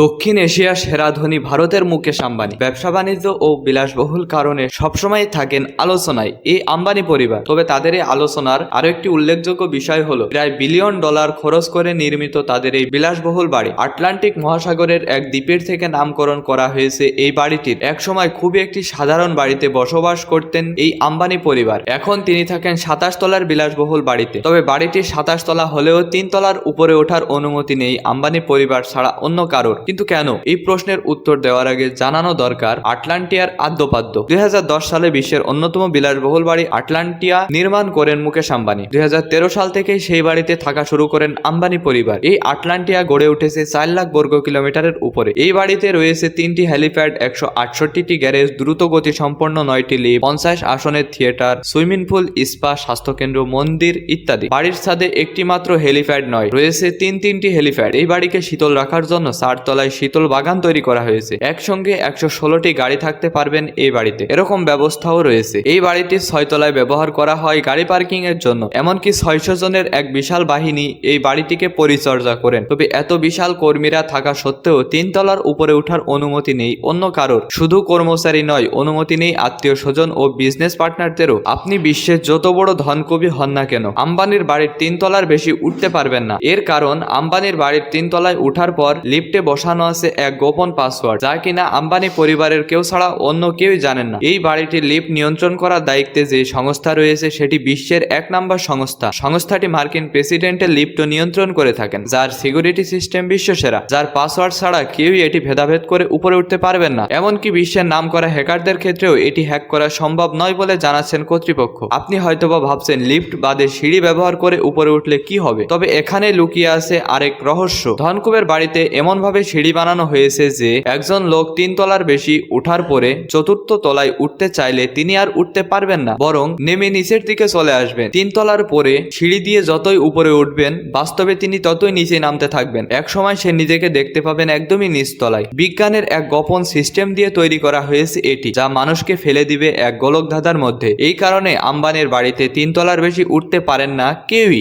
দক্ষিণ এশিয়ার সেরা ধনী ভারতের মুকেশ আম্বানি। ব্যবসা বাণিজ্য ও বিলাসবহুল কারণে সবসময় থাকেন আলোচনায় এই আম্বানি পরিবার। তবে তাদের এই আলোচনার আরও একটি উল্লেখযোগ্য বিষয় হলো, প্রায় বিলিয়ন ডলার খরচ করে নির্মিত তাদের এই বিলাসবহুল বাড়ি। আটলান্টিক মহাসাগরের এক দ্বীপের থেকে নামকরণ করা হয়েছে এই বাড়িটির। একসময় খুবই একটি সাধারণ বাড়িতে বসবাস করতেন এই আম্বানি পরিবার। এখন তিনি থাকেন সাতাশ তলার বিলাসবহুল বাড়িতে। তবে বাড়িটি সাতাশ তলা হলেও তিন তলার উপরে ওঠার অনুমতি নেই আম্বানি পরিবার ছাড়া অন্য কারোর। কিন্তু কেন? এই প্রশ্নের উত্তর দেওয়ার আগে জানানো দরকার, আটলান্টিয়ার আদ্যপাদ্য। দুই হাজার দশ সালে বিশ্বের অন্যতম বিলাসবহুল বাড়ি আটলান্টিয়া নির্মাণ করেন মুকেশ আম্বানি। দুই হাজার তেরো সাল থেকেই সেই বাড়িতে থাকা শুরু করেন আম্বানি পরিবার। এই আটলান্টিয়া গড়ে উঠেছে চার লাখ বর্গ কিলোমিটারের উপরে। এই বাড়িতে রয়েছে তিনটি হেলিপ্যাড, একশো আটষট্টিটি গ্যারেজ দ্রুত গতি সম্পন্ন নয়টি লিফট, পঞ্চাশ আসনের থিয়েটার, সুইমিং পুল, স্পা, স্বাস্থ্যকেন্দ্র, মন্দির ইত্যাদি। বাড়ির ছাদে একটি মাত্র হেলিপ্যাড নয়, রয়েছে তিন তিনটি হেলিপ্যাড। এই বাড়িকে শীতল রাখার জন্য চার তলায় শীতল বাগান তৈরি করা হয়েছে। একসঙ্গে একশো ষোলোটি গাড়ি থাকতে পারবেন এই বাড়িতে। এরকম ব্যবস্থাও রয়েছে। এই বাড়িটি ছয় তলায় ব্যবহার করা হয় গাড়ি পার্কিং এর জন্য। এমনকি ছয়শো জনের এক বিশাল বাহিনী এই বাড়িটিকে পরিচর্যা করেন। তবে এত বিশাল কর্মীরা থাকা সত্ত্বেও তিন তলার উপরে ওঠার অনুমতি নেই। অন্য কারোর। শুধু কর্মচারী নয়, অনুমতি নেই আত্মীয় স্বজন ও বিজনেস পার্টনারদেরও আপনি বিশ্বের যত বড় ধনকবি হন না কেন, আম্বানির বাড়ির তিন তলার বেশি উঠতে পারবেন না। এর কারণ, আম্বানির বাড়ির তিন তলায় উঠার পর লিফটে বসানো আছে এক গোপন পাসওয়ার্ড যা কিনা আম্বানি পরিবারের কেউ ছাড়া অন্য কেউই জানেন না। এই বাড়িটির লিফট নিয়ন্ত্রণ করার দায়িত্বে যে সংস্থা রয়েছে, সেটি বিশ্বের এক নম্বর সংস্থা। সংস্থাটি মার্কিন প্রেসিডেন্টের লিফট নিয়ন্ত্রণ করে থাকেন, যার সিকিউরিটি সিস্টেম বিশ্বসেরা, যার পাসওয়ার্ড ছাড়া কেউই এটি ভেদাভেদ করে উপরে উঠতে পারবেন না। এমনকি বিশ্বের নাম করা হ্যাকারদের ক্ষেত্রেও এটি হ্যাক করা সম্ভব নয় বলে জানাচ্ছেন কর্তৃপক্ষ। আপনি হয়তোবা ভাবছেন, লিফট বাদে সিঁড়ি ব্যবহার করে উপরে উঠলে কি হবে? তবে এখানে লুকিয়ে আছে আরেক রহস্য। ধনকুবের বাড়িতে এমন ভাবে সিঁড়ি বানানো হয়েছে যে, একজন লোক তিন তলার বেশি উঠার পরে চতুর্থ তলায় উঠতে চাইলে তিনি আর উঠতে পারবেন না, বরং নেমে নিচের দিকে চলে আসবেন। তিন তলার পরে সিঁড়ি দিয়ে যতই উপরে উঠবেন, বাস্তবে তিনি ততই নিচে নামতে থাকবেন। এক সময় সে নিজেকে দেখতে পাবেন একদমই নিচ তলায়। বিজ্ঞানের এক গোপন সিস্টেম দিয়ে তৈরি করা হয়েছে এটি, যা মানুষকে ফেলে দিবে এক গোলক ধাঁধার মধ্যে। এই কারণে আম্বানির বাড়িতে তিন তলার বেশি উঠতে পারেন না কেউই।